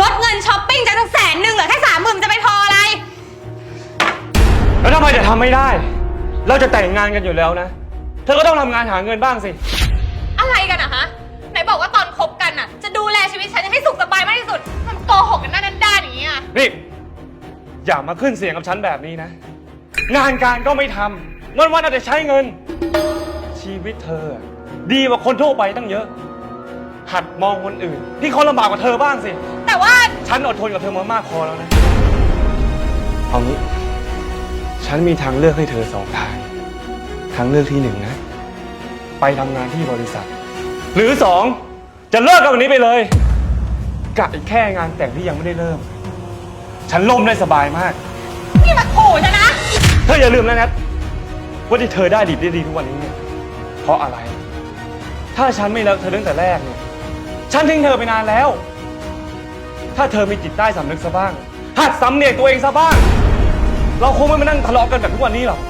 ลดเงินช้อปปิ้งจากตั้งแสนหนึ่งเหลือแค่สามหมื่นจะไปพออะไร แล้วทำไมจะทำไม่ได้ เราจะแต่งงานกันอยู่แล้วนะ เธอก็ต้องทำงานหาเงินบ้างสิ อะไรกันอะฮะไหนบอกว่าตอนคบกันอะจะดูแลชีวิตฉันให้สุขสบายมากที่สุด มันโกหกกันหน้าด้านๆอย่างนี้อะนี่ อย่ามาขึ้นเสียงกับฉันแบบนี้นะ งานการก็ไม่ทำวันวันๆเอาแต่ใช้เงิน ชีวิตเธอ ดีกว่าคนทั่วไปตั้งเยอะ หัดมองคนอื่น ที่เขาลำบากกว่าเธอบ้างสิ แต่ว่า ฉันอดทนกับเธอมามากพอแล้วนะเอางี้ ฉันมีทางเลือกให้เธอสองทาง ทางเลือกที่หนึ่งนะ ไปทำงานที่บริษัท หรือสองจะเลิกกับวันนี้ไปเลยกะอีกแค่งานแต่งที่ยังไม่ได้เริ่ม ฉันล่มได้สบายมาก นี่มาขู่ฉันนะ เธออย่าลืมนะแนทว่าที่เธอได้ดีได้ดีทุกวันนี้เนี่ยเพราะอะไร ถ้าฉันไม่เลิกเธอตั้งแต่แรกเนี่ย ฉันทิ้งเธอไปนานแล้ว ถ้าเธอมีจิตใต้สำนึกซะบ้าง หัดสำเนียกตัวเองซะบ้าง เราคงไม่มานั่งทะเลาะกันแบบทุกวันนี้หรอก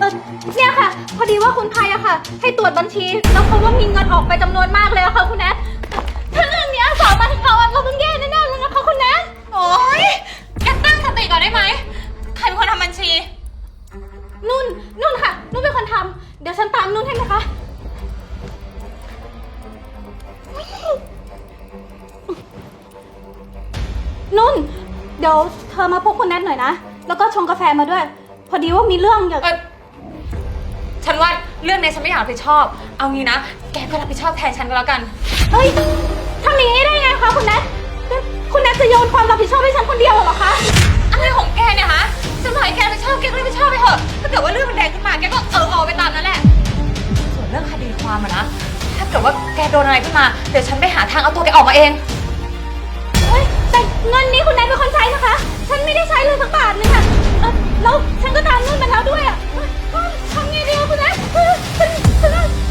เออเนี่ยค่ะ พอดีว่าคุณไพอะค่ะ ให้ตรวจบัญชี แล้วพบว่ามีเงินออกไปจำนวนมากเลยอะค่ะคุณนัทถ้าเรื่องเนี้ยสาวมาถึงเราอะเราต้องแย่แน่ๆเลยนะคะคุณนัทโอ๊ยแกตั้งสติก่อนได้ไหม ใครเป็นคนทำบัญชี นุ่น นุ่นค่ะ นุ่นเป็นคนทำเดี๋ยวฉันตามนุ่นให้นะคะ นุ่น เดี๋ยวเธอมาพบคุณนัทหน่อยนะ แล้วก็ชงกาแฟมาด้วย พอดีว่ามีเรื่องอยาก เออฉันว่าเรื่องนี้ฉันไม่อยากรับผิดชอบ เอางี้นะ แกก็รับผิดชอบแทนฉันก็แล้วกัน เฮ้ยทำอย่างนี้ได้ไงคะคุณแนทคุณแนทจะโยนความรับผิดชอบให้ฉันคนเดียวเหรอคะ อะไรของแกเนี่ยฮะฉันบอกให้แกรับผิดชอบแกก็รับผิดชอบไปเถอะ ถ้าเกิดว่าเรื่องมันแดงขึ้นมาแกก็เออเอาไปตามนั้นแหละ ส่วนเรื่องคดีความอะนะ ถ้าเกิดว่าแกโดนอะไรขึ้นมา เดี๋ยวฉันไปหาทางเอาตัวแกออกมาเอง เฮ้ย แต่เงินนี้คุณแนทเป็นคนใช้นะคะ ฉันไม่ได้ใช้เลยสักบาทเลยค่ะเออแล้วฉันก็ตามนุ่นมาแล้วด้วยอะเฮ้ยเฮ้ยทำไงดีอ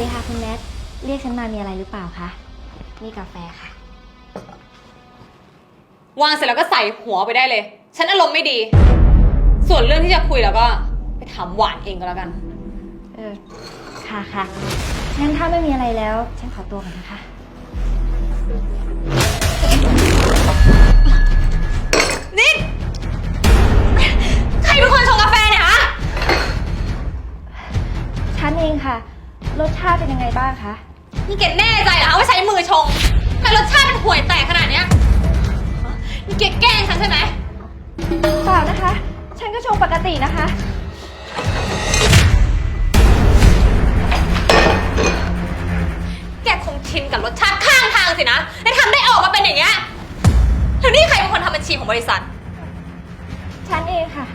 ดีค่ะคุณแนทเรียกฉันมามีอะไรหรือเปล่าคะนี่กาแฟค่ะ วางเสร็จแล้วก็ใส่หัวไปได้เลย ฉันอารมณ์ไม่ดี ส่วนเรื่องที่จะคุยแล้วก็ ไปถามหวานเองก็แล้วกัน เออค่ะค่ะงั้นถ้าไม่มีอะไรแล้ว ฉันขอตัวก่อนนะคะ นี่ใครเป็นคนชงกาแฟเนี่ยฮะ ฉันเองค่ะ รสชาติเป็นยังไงบ้างคะ นี่แกแน่ใจเหรอคะว่าใช้มือชงทำไมรสชาติมันห่วยแตกขนาดเนี้ยนี่แกแกล้งฉันใช่ไหมเปล่านะคะ ฉันก็ชงปกตินะคะ แกคงชินกับรสชาติข้างทางสินะและทำได้ออกมาเป็นอย่างเงี้ยแล้วนี่ใครเป็นคนทำบัญชีของบริษัท ฉันเองค่ะ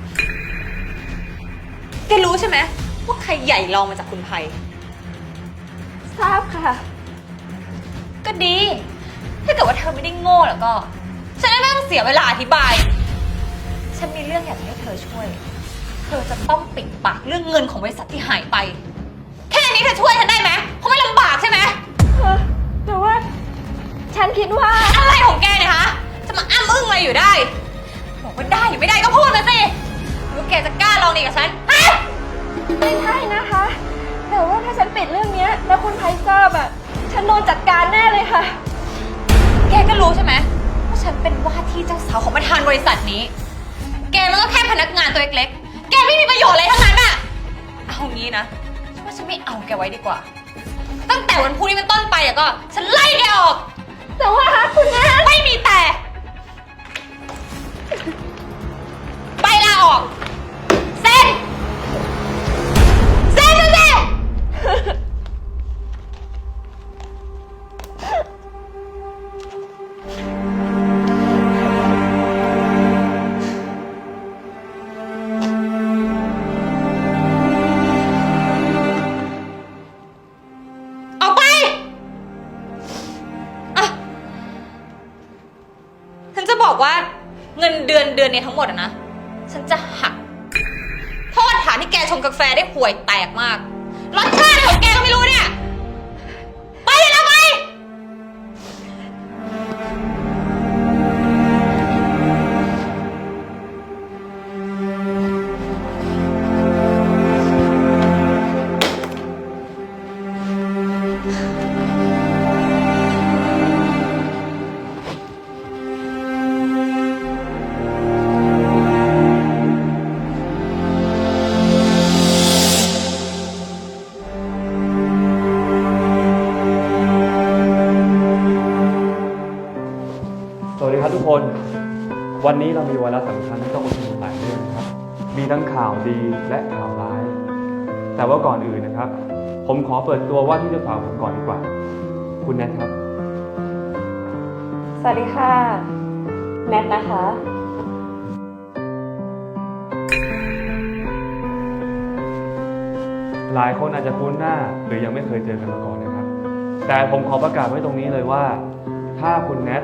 แกรู้ใช่ไหมว่าใครใหญ่รองมาจากคุณไพ ทราบค่ะ ก็ดี ถ้าเกิดว่าเธอไม่ได้โง่แล้วก็ ฉันจะไม่ต้องเสียเวลาอธิบาย ฉันมีเรื่องอยากจะให้เธอช่วย เธอจะต้องปิดปากเรื่องเงินของบริษัทที่หายไป แค่นี้เธอช่วยฉันได้ไหมเขาไม่ลำบากใช่ไหมเออแต่ว่า ฉันคิดว่า อะไรของแกเนี่ยฮะ จะมาอ้ำอึ้งอะไรอยู่ได้ บอกว่าได้หรือไม่ได้ก็พูดมาสิหรือว่าแกจะกล้าลองดีกับฉันฮะ ไม่ใช่นะคะ แต่ว่าถ้าฉันปิดเรื่องเนี้ยแล้วคุณไพทราบอะฉันโดนจัดการแน่เลยค่ะ แกก็รู้รู้ใช่ไหมว่าฉันเป็นว่าที่เจ้าสาวของประธานบริษัทนี้ แกมันก็แค่พนักงานตัวเล็กๆ แกไม่มีประโยชน์อะไรทั้งนั้นอะเอางี้นะฉันว่าฉันไม่เอาแกไว้ดีกว่า ตั้งแต่วันพรุ่งนี้เป็นต้นไปอะก็ ฉันไล่แกออก แต่ว่าคุณแนทไม่มีแต่ ไปลาออก ห่วยแตกมากรสชาติของแกก็ไม่รู้เนี่ย วันนี้เรามีวาระสำคัญที่ต้องประชุมหลายเรื่องนะครับ มีทั้งข่าวดีและข่าวร้าย แต่ว่าก่อนอื่นนะครับ ผมขอเปิดตัวว่าที่เจ้าสาวผมก่อนดีกว่า คุณแนทครับ สวัสดีค่ะ แนทนะคะ หลายคนอาจจะคุ้นหน้าหรือยังไม่เคยเจอกันมาก่อนนะครับ แต่ผมขอประกาศไว้ตรงนี้เลยว่า ถ้าคุณแนท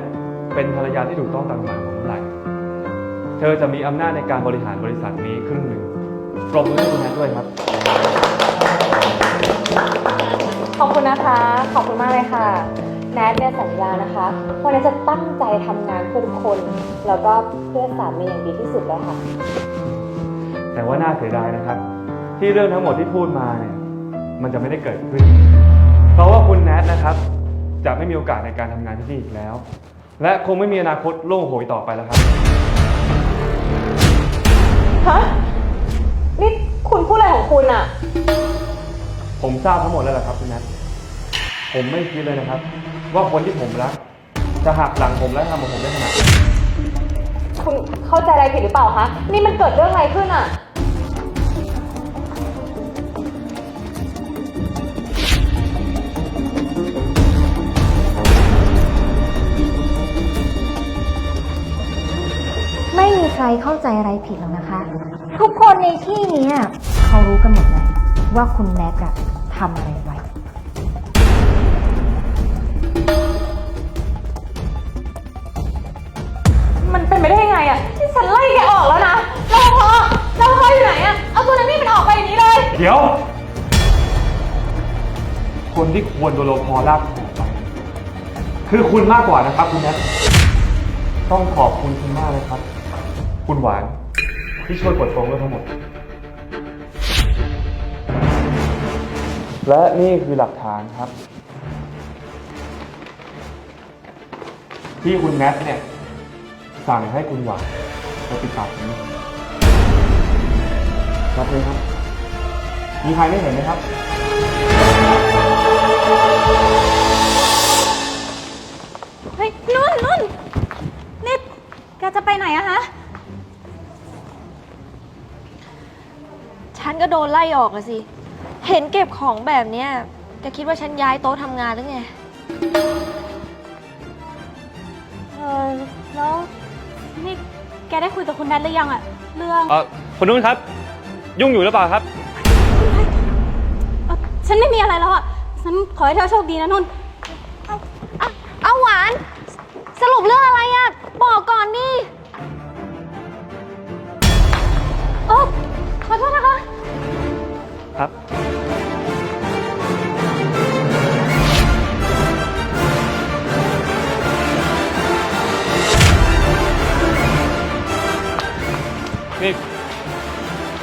เป็นภรรยาที่ถูกต้องตามกฎหมายของ เมื่อไหร่เธอจะมีอำนาจในการบริหารบริษัทนี้ครึ่งหนึ่งปรบมือให้คุณแนทด้วยครับ ขอบคุณนะคะ ขอบคุณมากเลยค่ะ แนทเนี่ยสัญญานะคะว่าแนทจะตั้งใจทำงานเพื่อทุกคน แล้วก็เพื่อสามีอย่างดีที่สุดเลยค่ะ แต่ว่าน่าเสียดายนะครับ ที่เรื่องทั้งหมดที่พูดมาเนี่ยมันจะไม่ได้เกิดขึ้น เพราะว่าคุณแนทนะครับ จะไม่มีโอกาสในการทำงานที่นี่อีกแล้ว และคงไม่มีอนาคตโล่งโหยต่อไปแล้วครับ ฮะ นี่คุณพูดอะไรของคุณอะผมทราบทั้งหมดแล้วแหละครับคุณแนทผมไม่คิดเลยนะครับ ว่าคนที่ผมรัก จะหักหลังผมและทำกับผมได้ขนาดนี้คุณเข้าใจอะไรผิดหรือเปล่าคะ นี่มันเกิดเรื่องอะไรขึ้นอะ รเข้าใจอะไรผิดหรอกนะคะ ทุกคนในที่นี้เขารู้กันหมดเลยว่าคุณแนทอะทำอะไรไว้ มันเป็นไปได้ยังไงอะที่ฉันไล่แกออกแล้วนะรปภรปภอยู่ไหนอะเอาตัวนั้นนี่มันออกไปอย่างนี้เลย เดี๋ยว คนที่ควรโดนรพอลากออกไปคือคุณมากกว่านะครับคุณแนทต้องขอบคุณคุณมากเลยครับ คุณหวานที่ช่วยกดตรงเรื่องทั้งหมด และนี่คือหลักฐานครับ ที่คุณแนทเนี่ย สั่งให้คุณหวานไปปิดปากผมรับเลยครับ มีใครไม่เห็นไหมครับ เฮ้ยนุ่นนุ่นนี่แกจะไปไหนอะฮะ ฉันก็โดนไล่ออกอะสิ เห็นเก็บของแบบเนี้ยแกคิดว่าฉันย้ายโต๊ะทำงานหรือไง เออแล้วนี่แกได้คุยกับคุณแนทหรือยังอะเรื่องเออคุณนุ่นครับ ยุ่งอยู่หรือเปล่าครับ เอ่อฉันไม่มีอะไรแล้วอะฉันขอให้เธอโชคดีนะนุ่นเอาเอาหวาน สรุปเรื่องอะไรอะ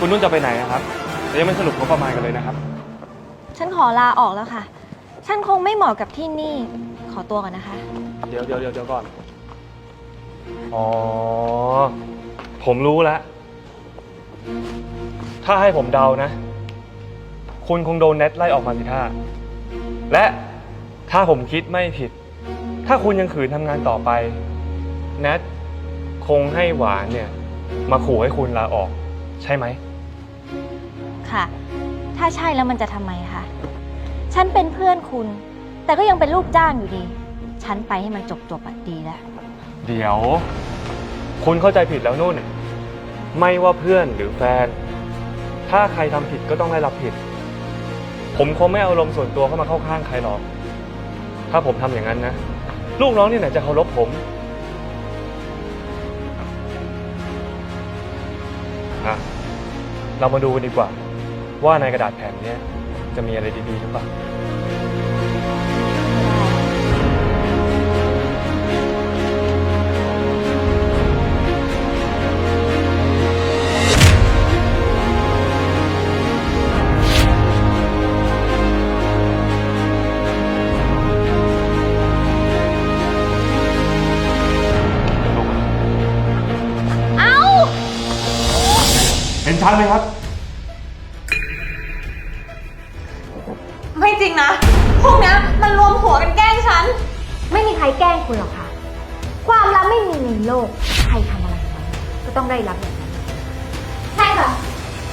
คุณนุ่นจะไปไหนนะครับแต่ยังไม่สรุปงบประมาณกันเลยนะครับ ฉันขอลาออกแล้วค่ะ ฉันคงไม่เหมาะกับที่นี่ ขอตัวก่อนนะคะ เดี๋ยวเดี๋ยวเดี๋ยวก่อน อ๋อ ผมรู้แล้ว ถ้าให้ผมเดานะ คุณคงโดนเน็ตไล่ออกมาสิท่า และถ้าผมคิดไม่ผิด ถ้าคุณยังขืนทำงานต่อไปแนทคงให้หวานเนี่ย มาขู่ให้คุณลาออก ใช่ไหม ค่ะ ถ้าใช่แล้วมันจะทำไมคะ ฉันเป็นเพื่อนคุณ แต่ก็ยังเป็นลูกจ้างอยู่ดี ฉันไปให้มันจบจบๆอะดีแล้ว เดี๋ยว คุณเข้าใจผิดแล้วนู่น ไม่ว่าเพื่อนหรือแฟน ถ้าใครทำผิดก็ต้องได้รับผิด ผมคงไม่เอาลมณ์ส่วนตัวเข้ามาเข้าข้างใครหรอก ถ้าผมทำอย่างนั้นนะ ลูกน้องที่ไหนจะเคารพผมอะเรามาดูกันดีกว่า ว่าในกระดาษแผ่นเนี้ยจะมีอะไรดีๆหรือเปล่าเอ้าเห็นชัดไหมครับ ไม่จริงนะ พวกเนี้ยมันรวมหัวกันแกล้งฉัน ไม่มีใครแกล้งคุณหรอกค่ะ ความลับไม่มีในโลก ใครทำอะไรไว้ก็ต้องได้รับอย่างนั้นใช่ค่ะ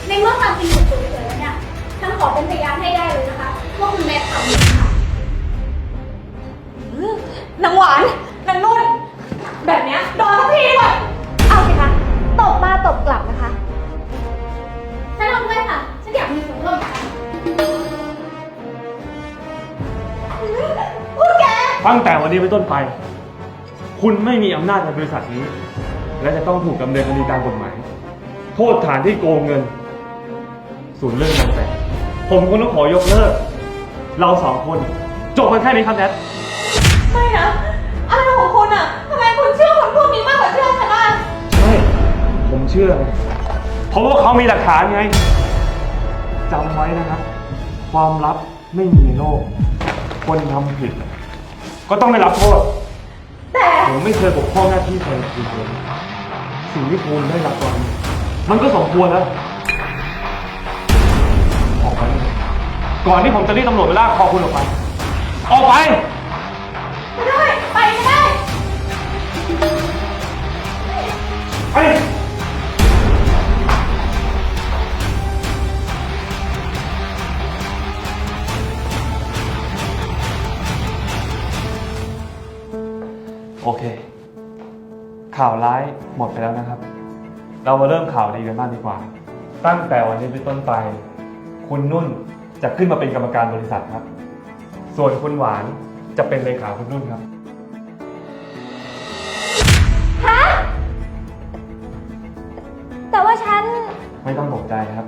ในเมื่อความจริงถูกเปิดเผยแล้วเนี่ยฉันขอเป็นพยานให้ได้เลยนะคะว่าคุณแม่ทำผิดค่ะนางหวานนางนุ่นแบบเนี้ยโดนทุกทีเลยเอาสิคะ ตั้งแต่วันนี้เป็นต้นไป คุณไม่มีอำนาจในบริษัทนี้ และจะต้องถูกดำเนินคดีตามกฎหมาย โทษฐานที่โกงเงิน ส่วนเรื่องงานแต่งผมคงต้องขอยกเลิก เราสองคนจบกันแค่นี้ครับแนท ไม่นะ อะไรของคุณอะทำไมคุณเชื่อคนพวกนี้มากกว่าเชื่อฉันอะใช่ ผมเชื่อไงเพราะว่าเขามีหลักฐานไงจำไว้นะครับ ความลับไม่มีในโลก คนทำผิด ก็ต้องได้รับโทษ แต่ผมไม่เคยปกป้องหน้าที่ใครคุณเลยสิ่งที่คุณได้รับตอนนี้มันก็สมควรแล้ว ออกไปเลยก่อนที่ผมจะเรียกตำรวจไปลากคอคุณออกไป ออกไป ข่าวร้ายหมดไปแล้วนะครับ เรามาเริ่มข่าวดีกันบ้างดีกว่า ตั้งแต่วันนี้เป็นต้นไป คุณนุ่นจะขึ้นมาเป็นกรรมการบริษัทครับ ส่วนคุณหวานจะเป็นเลขาคุณนุ่นครับแต่ว่าฉัน ไม่ต้องตกใจครับ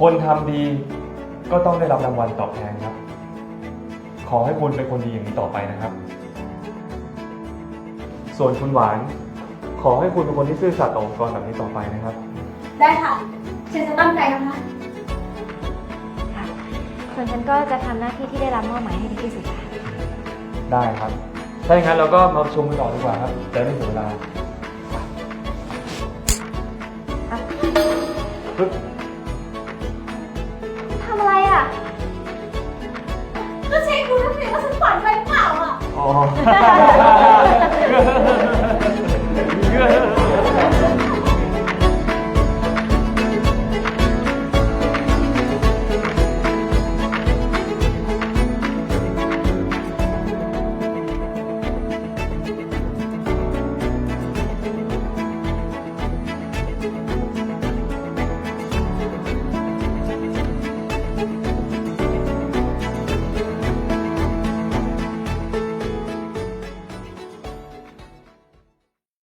คนทำดีก็ต้องได้รับรางวัลตอบแทนครับ ขอให้คุณเป็นคนดีอย่างนี้ต่อไปนะครับ ส่วนคุณหวาน ขอให้คุณเป็นคนที่ซื่อสัตย์ต่อองค์กรแบบนี้ต่อไปนะครับ ได้ค่ะฉันจะตั้งใจนะคะค่ะส่วนฉันก็จะทำหน้าที่ที่ได้รับมอบหมายให้ดีที่สุดค่ะ ได้ครับ ถ้าอย่างนั้นเราก็มาประชุมกันต่อดีกว่าครับจะได้ไม่เสียเวลาปึ๊บทำอะไรอะ ก็เช็คดูแล้วสิว่าฉันฝันไปเปล่าอะ อ๋อ